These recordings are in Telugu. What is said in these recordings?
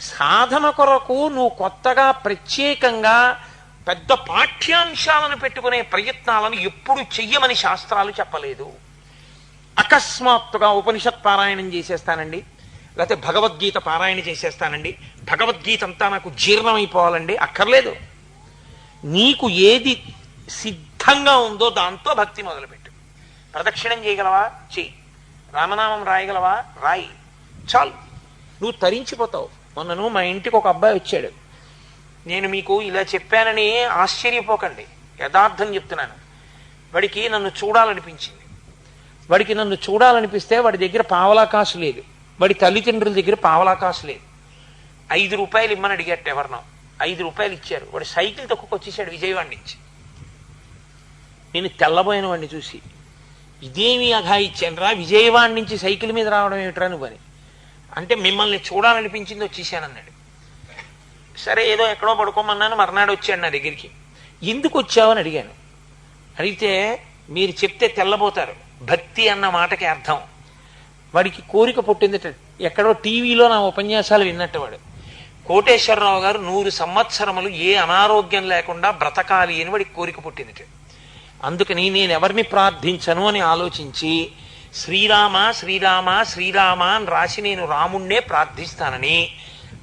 సాధన కొరకు నువ్వు కొత్తగా ప్రత్యేకంగా పెద్ద పాఠ్యాంశాలను పెట్టుకునే ప్రయత్నాలను ఎప్పుడు చెయ్యమని శాస్త్రాలు చెప్పలేదు. అకస్మాత్తుగా ఉపనిషత్ పారాయణం చేసేస్తానండి. లేకపోతే భగవద్గీత పారాయణ చేసేస్తానండి. భగవద్గీత అంతా నాకు జీర్ణమైపోవాలండి. అక్కర్లేదు. నీకు ఏది సిద్ధంగా ఉందో దాంతో భక్తి మొదలుపెట్టు. ప్రదక్షిణం చేయగలవా? చెయ్యి. రామనామం రాయగలవా? రాయి. చాలు. నువ్వు తరించిపోతావు. మొన్నను మా ఇంటికి ఒక అబ్బాయి వచ్చాడు. నేను మీకు ఇలా చెప్పానని ఆశ్చర్యపోకండి. యథార్థం చెప్తున్నాను. వాడికి నన్ను చూడాలనిపించింది. వాడికి నన్ను చూడాలనిపిస్తే వాడి దగ్గర పావలాకాసు లేదు. వాడి తల్లిదండ్రుల దగ్గర పావలాకాసు లేదు. ఐదు రూపాయలు ఇమ్మని అడిగట్టు ఎవరినో. ఐదు రూపాయలు ఇచ్చారు. వాడు సైకిల్ తొక్కుకొచ్చేసాడు విజయవాడ నుంచి. నేను తెల్లబోయిన వాడిని చూసి ఇదేమి అఘాయిచ్చాను రా? విజయవాడ నుంచి సైకిల్ మీద రావడం ఏమిట్రా నువ్వు అని అంటే మిమ్మల్ని చూడాలనిపించింది వచ్చేసానన్నాడు సరే ఏదో ఎక్కడో పడుకోమన్నాను మర్నాడు వచ్చాడు నా దగ్గరికి. ఎందుకు వచ్చావని అడిగాను. అడిగితే మీరు చెప్తే తెల్లబోతారు. భక్తి అన్న మాటకి అర్థం. వాడికి కోరిక పుట్టింది ఎక్కడో టీవీలో నా ఉపన్యాసాలు విన్నట్టు వాడు. కోటేశ్వరరావు గారు నూరు సంవత్సరములు ఏ అనారోగ్యం లేకుండా బ్రతకాలి అని వాడికి కోరిక పుట్టింది అందుకని నేను ఎవరిని ప్రార్థించను అని ఆలోచించి శ్రీరామ శ్రీరామ శ్రీరామ అని రాసి నేను రాముణ్ణే ప్రార్థిస్తానని.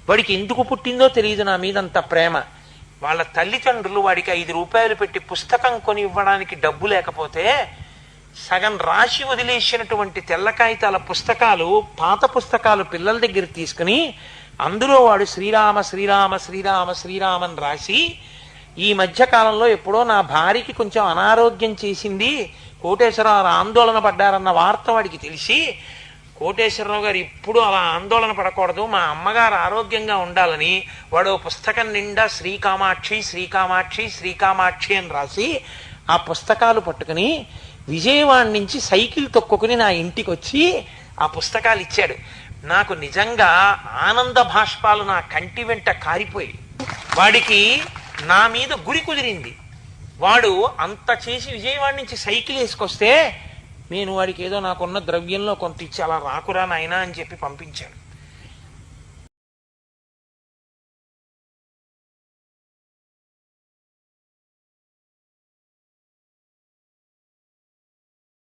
వాడికి ఎందుకు పుట్టిందో తెలియదు నా మీద అంత ప్రేమ. వాళ్ళ తల్లిదండ్రులు వాడికి ఐదు రూపాయలు పెట్టి పుస్తకం కొని ఇవ్వడానికి డబ్బు లేకపోతే సగం రాసి వదిలేసినటువంటి తెల్ల కాగితాల పుస్తకాలు పాత పుస్తకాలు పిల్లల దగ్గర తీసుకుని అందులో వాడు శ్రీరామ శ్రీరామ శ్రీరామ శ్రీరామని రాసి ఈ మధ్యకాలంలో ఎప్పుడో నా భార్యకి కొంచెం అనారోగ్యం చేసింది. కోటేశ్వరరావు ఆందోళన పడ్డారన్న వార్త వాడికి తెలిసి కోటేశ్వరరావు గారు ఇప్పుడు అలా ఆందోళన పడకూడదు మా అమ్మగారు ఆరోగ్యంగా ఉండాలని వాడు ఓ పుస్తకం నిండా శ్రీకామాక్షి శ్రీకామాక్షి శ్రీకామాక్షి అని రాసి ఆ పుస్తకాలు పట్టుకుని విజయవాడ నుంచి సైకిల్ తొక్కుకుని నా ఇంటికి వచ్చి ఆ పుస్తకాలు ఇచ్చాడు. నాకు నిజంగా ఆనంద భాష్పాలు నా కంటి వెంట కారిపోయి వాడికి నా మీద గురి కుదిరింది. వాడు అంత చేసి విజయవాడ నుంచి సైకిల్ వేసుకొస్తే నేను వాడికి ఏదో నాకున్న ద్రవ్యంలో కొంత ఇచ్చి అలా రాకురా నాయనా అని చెప్పి పంపించాను